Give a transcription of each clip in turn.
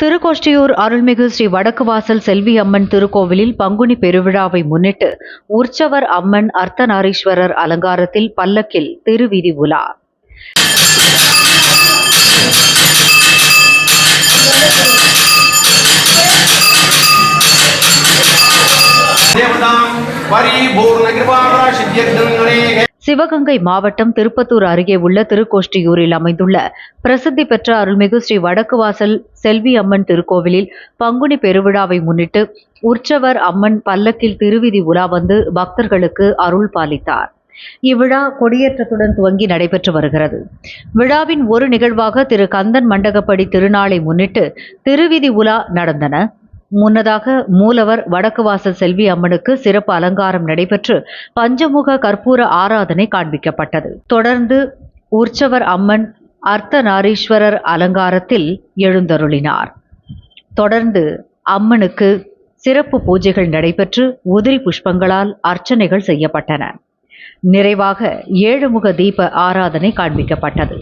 திருக்கோஷ்டியூர் அருள்மிகு ஸ்ரீ வடக்கு வாசல் செல்வி அம்மன் திருக்கோவிலில் பங்குனி பெருவிழாவை முன்னிட்டு உற்சவர் அம்மன் அர்த்தநாரீஸ்வரர் அலங்காரத்தில் பல்லக்கில் திருவிதி உலா. சிவகங்கை மாவட்டம் திருப்பத்தூர் அருகே உள்ள திருக்கோஷ்டியூரில் அமைந்துள்ள பிரசித்தி பெற்ற அருள்மிகு ஸ்ரீ வடக்கு வாசல் செல்வி அம்மன் திருக்கோவிலில் பங்குனி பெருவிழாவை முன்னிட்டு உற்சவர் அம்மன் பல்லக்கில் திருவிதி உலா வந்து பக்தர்களுக்கு அருள் பாலித்தார். இவ்விழா கொடியேற்றத்துடன் துவங்கி நடைபெற்று வருகிறது. விழாவின் ஒரு நிகழ்வாக திரு கந்தன் மண்டகப்படி திருநாளை முன்னிட்டு திருவிதி உலா நடந்தன. முன்னதாக மூலவர் வடக்கு வாசல் செல்வி அம்மனுக்கு சிறப்பு அலங்காரம் நடைபெற்று பஞ்சமுக கற்பூர ஆராதனை காண்பிக்கப்பட்டது. தொடர்ந்து உற்சவர் அம்மன் அர்த்தநாரீஸ்வரர் அலங்காரத்தில் எழுந்தருளினார். தொடர்ந்து அம்மனுக்கு சிறப்பு பூஜைகள் நடைபெற்று உதிரி புஷ்பங்களால் அர்ச்சனைகள் செய்யப்பட்டன. நிறைவாக ஏழுமுக தீப ஆராதனை காண்பிக்கப்பட்டது.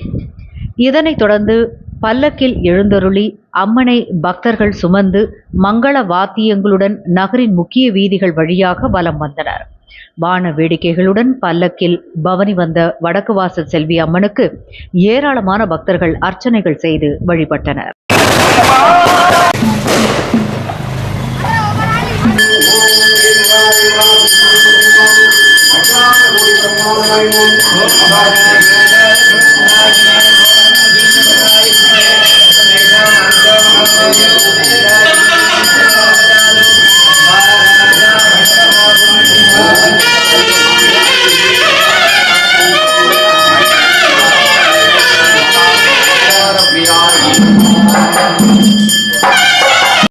இதனைத் தொடர்ந்து பல்லக்கில் எழுந்தருளி அம்மனை பக்தர்கள் சுமந்து மங்கள வாத்தியங்களுடன் நகரின் முக்கிய வீதிகள் வழியாக வலம் வந்தனர். வான வேடிக்கைகளுடன் பல்லக்கில் பவனி வந்த வடக்கு வாசல் செல்வி அம்மனுக்கு ஏராளமான பக்தர்கள் அர்ச்சனைகள் செய்து வழிபட்டனர்.